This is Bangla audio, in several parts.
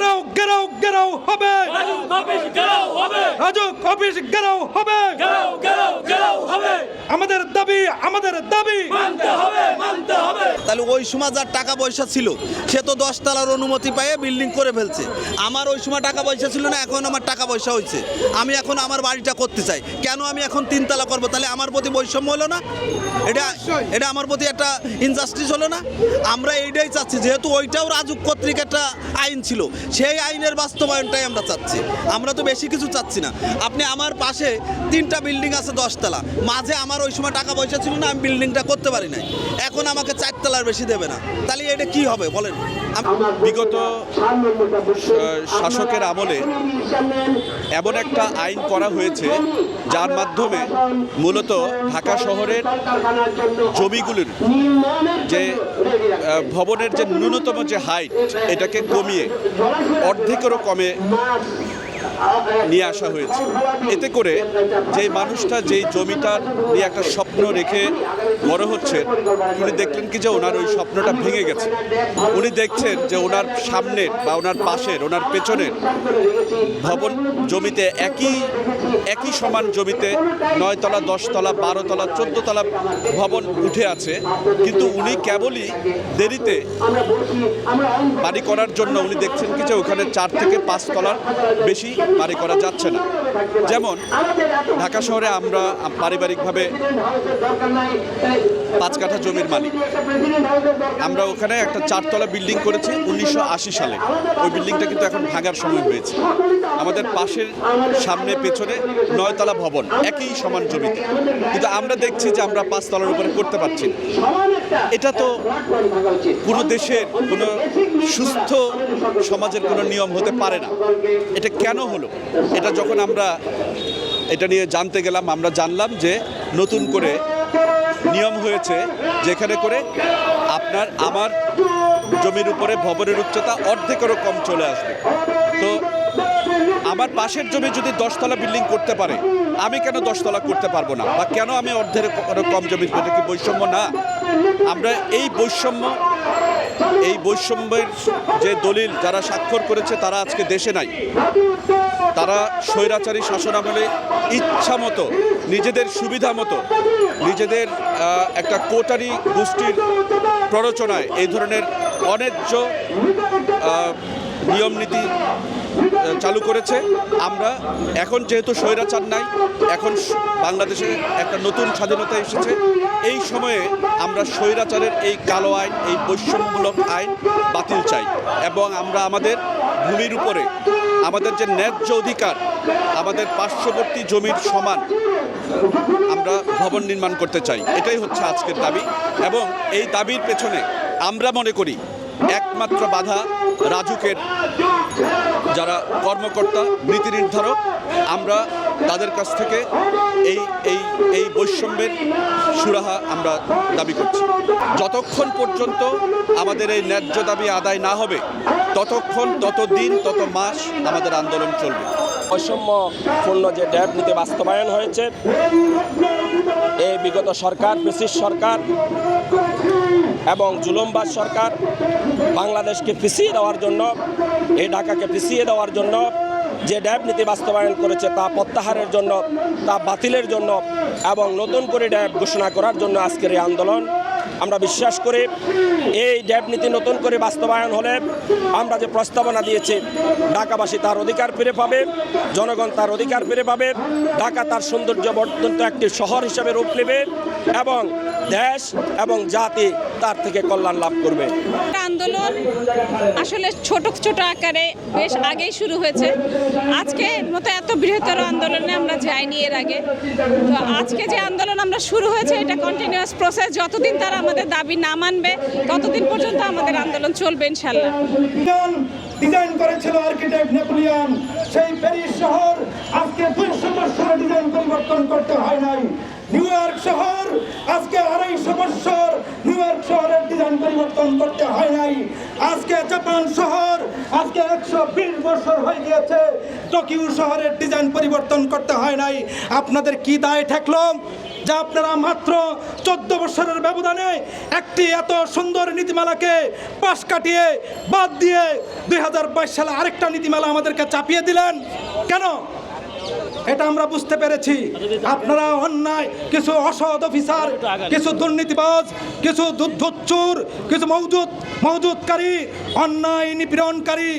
গেরাও গেরাও গেরাও হবে। রাজু অফিস গেরাও হবে। আমাদের দাবি আমাদের দাবি। তাহলে ওই সময় যার টাকা পয়সা ছিল, সে তো দশ তলার অনুমতি পেয়ে বিল্ডিং করে ফেলছে। আমার ওই সময় টাকা পয়সা ছিল না, এখন আমার টাকা পয়সা হয়েছে। আমি এখন আমার বাড়িটা করতে চাই। কেন আমি এখন তিনতলা করব? তাহলে আমার প্রতি বৈষম্য হলো না? এটা এটা আমার প্রতি একটা ইনজাস্টিস হলো না? আমরা এইটাই চাচ্ছি, যেহেতু ওইটাও রাজুক কর্তৃক একটা আইন ছিল। সেই আইনের বাস্তবায়নটাই আমরা চাচ্ছি। আমরা তো বেশি কিছু চাচ্ছি না। আপনি আমার পাশে তিনটা বিল্ডিং আছে দশতলা। মাঝে আমার ওই সময় টাকা পয়সা ছিল না, আমি বিল্ডিংটা করতে পারি নাই। এখন আমাকে চারতলার বেশি দেবে না। তাহলে এটা কি হবে? বলেন। বিগত শাসকের আমলে এমন একটা আইন করা হয়েছে, যার মাধ্যমে মূলত ঢাকা শহরের জমিগুলির যে ভবনের যে ন্যূনতম যে হাইট এটাকে কমিয়ে অর্ধেকেরও কমে নিয়ে আসা হয়েছে। এতে করে যেই মানুষটা যেই জমিটার নিয়ে একটা স্বপ্ন রেখে বড় হচ্ছে, উনি দেখলেন কি যে ওনার ওই স্বপ্নটা ভেঙে গেছে। উনি দেখছেন যে ওনার সামনের বা ওনার পাশের, ওনার পেছনের ভবন জমিতে একই একই সমান জমিতে নয়তলা, দশতলা, বারোতলা, চোদ্দতলা ভবন উঠে আছে। কিন্তু উনি কেবলই দেরিতে বাড়ি করার জন্য উনি দেখছেন কি যে ওখানে চার থেকে পাঁচ তলার বাড়ি করা যাচ্ছে না। যেমন, ঢাকা শহরে আমরা পারিবারিকভাবে পাঁচ কাঠা জমির মালিক। আমরা ওখানে একটা চারতলা বিল্ডিং করেছি উনিশশো আশি সালে। ওই বিল্ডিংটা কিন্তু এখন ভাঙার সময় হয়েছে। আমাদের পাশের সামনে পেছনে নয়তলা ভবন, একই সমান জমিতে। কিন্তু আমরা দেখছি যে আমরা পাঁচতলার উপরে করতে পারছি না। এটা তো কোনো দেশের কোনো সুস্থ সমাজের কোনো নিয়ম হতে পারে না। এটা কেন হলো, এটা যখন আমরা এটা নিয়ে জানতে গেলাম, আমরা জানলাম যে নতুন করে নিয়ম হয়েছে যেখানে করে আপনার, আমার জমির উপরে ভবনের উচ্চতা অর্ধেকেরও কম চলে আসবে। তো আমার পাশের জমি যদি দশতলা বিল্ডিং করতে পারে, আমি কেন দশতলা করতে পারব না? বা কেন আমি অর্ধের কম জমি? এটা কি বৈষম্য? না। আমরা এই বৈষম্য এই বৈষম্যের যে দলিল যারা স্বাক্ষর করেছে, তারা আজকে দেশে নাই। তারা স্বৈরাচারী শাসন আমলে ইচ্ছা মতো, নিজেদের সুবিধা মতো, নিজেদের একটা কোটারি গোষ্ঠীর প্ররোচনায় এই ধরনের অন্যায্য নিয়ম নীতি চালু করেছে। আমরা এখন যেহেতু স্বৈরাচার নাই, এখন বাংলাদেশে একটা নতুন স্বাধীনতা এসেছে। এই সময়ে আমরা স্বৈরাচারের এই কালো আইন, এই বৈষম্যমূলক আইন বাতিল চাই। এবং আমরা আমাদের ভূমির উপরে, আমাদের যে ন্যায্য অধিকার, আমাদের পার্শ্ববর্তী জমির সমান আমরা ভবন নির্মাণ করতে চাই। এটাই হচ্ছে আজকের দাবি। এবং এই দাবির পেছনে আমরা মনে করি একমাত্র বাধা রাজুকের যারা কর্মকর্তা, নীতি নির্ধারক, আমরা তাদের কাছ থেকে এই এই এই বৈষম্যের সুরাহা আমরা দাবি করছি। যতক্ষণ পর্যন্ত আমাদের এই ন্যায্য দাবি আদায় না হবে, ততক্ষণ তত দিন তত মাস আমাদের আন্দোলন চলবে। বৈষম্যপূর্ণ যে ড্যাব নীতি বাস্তবায়ন হয়েছে এই বিগত সরকার, ব্রিটিশ সরকার এবং জুলুমবাজ সরকার বাংলাদেশকে পিছিয়ে দেওয়ার জন্য, এই ঢাকাকে পিছিয়ে দেওয়ার জন্য যে ড্যাব নীতি বাস্তবায়ন করেছে তা প্রত্যাহারের জন্য, তা বাতিলের জন্য এবং নতুন করে ড্যাব ঘোষণা করার জন্য আজকের এই আন্দোলন। আমরা বিশ্বাস করি এই ড্যাব নীতি নতুন করে বাস্তবায়ন হলে আমরা যে প্রস্তাবনা দিয়েছি, ঢাকাবাসী তার অধিকার ফিরে পাবে, জনগণ তার অধিকার ফিরে পাবে, ঢাকা তার সৌন্দর্য বর্ধন্ত একটি শহর হিসেবে রূপ নেবে এবং দেশ এবং জাতি তার থেকে কল্যাণ লাভ করবে। আন্দোলন আসলে ছোট ছোট আকারে বেশ আগেই শুরু হয়েছে। আজকে মতো এত বৃহত্তর আন্দোলনে আমরা যাইনি এর আগে। তো আজকে যে আন্দোলন আমরা শুরু হয়েছে এটা কন্টিনিউয়াস প্রসেস যতদিন তারা আমাদের দাবি না মানবে ততদিন পর্যন্ত আমাদের আন্দোলন চলবে ইনশাল্লাহ ডিজাইন ডিজাইন করেছিল আর্কিটেক্ট নেপোলিয়ন সেই প্যারিস শহর আজকে দুইশো বছর ডিজাইন পরিবর্তন করতে হয় নাই। নিউ ইয়র্ক শহর, আজকে আড়াইশো বছর নিউ ইয়র্ক শহরের ডিজাইন পরিবর্তন করতে হয় নাই। আজকে জাপান শহর, আজকে একশো বিশ বছর হয়ে গিয়েছে, টোকিও শহরের ডিজাইন পরিবর্তন করতে হয় নাই। আপনাদের কি দায় ঠেকলো? যে আপনারা মাত্র চোদ্দ বছরের ব্যবধানে একটি এত সুন্দর নীতিমালাকে পাশ কাটিয়ে, বাদ দিয়ে দুই হাজার বাইশ সালে আরেকটা নীতিমালা আমাদেরকে চাপিয়ে দিলেন। কেন? এটা আমরা বুঝতে পেরেছি। আপনারা অন্যায়, কিছু অসৎ অফিসার, কিছু দুর্নীতিবাজ, কিছু দুধুচ্চুর কিছু মৌজুদ, মৌজুদকারী, অন্যায় নিপীড়নকারী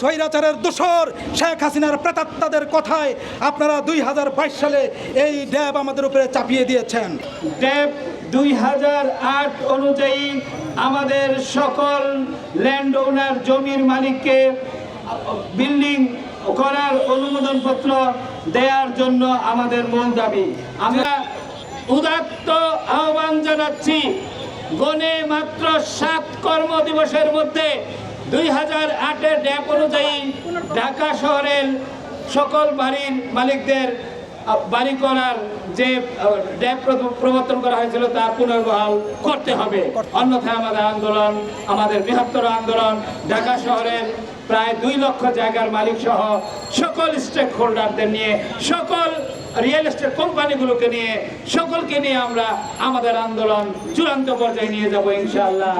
স্বৈরাচারের দোসর শেখ হাসিনার প্রেতাত্মাদের কথায় আপনারা দুই হাজার বাইশ সালে এই ড্যাব আমাদের উপরে চাপিয়ে দিয়েছেন। ড্যাব দুই হাজার আট অনুযায়ী আমাদের সকল ল্যান্ড ওনার জমির মালিককে বিল্ডিং করার অনুমোদনপত্র দেওয়ার জন্য আমাদের মূল দাবি। আমরা উদাত্ত আহ্বান জানাচ্ছি, গণে মাত্র সাত কর্মদিবসের মধ্যে দুই হাজার আটের ড্যাপ অনুযায়ী ঢাকা শহরের সকল বাড়ির মালিকদের বাড়ি করার যে ড্যাপ প্রবর্তন করা হয়েছিল তা পুনর্বহাল করতে হবে। অন্যথায় আমাদের আন্দোলন, আমাদের বৃহত্তর আন্দোলন ঢাকা শহরের প্রায় দুই লক্ষ জায়গার মালিক সহ সকল স্টেক হোল্ডারদের নিয়ে, সকল রিয়েল এস্টেট কোম্পানিগুলোকে নিয়ে, সকলকে নিয়ে আমরা আমাদের আন্দোলন চূড়ান্ত পর্যায়ে নিয়ে যাব ইনশাআল্লাহ।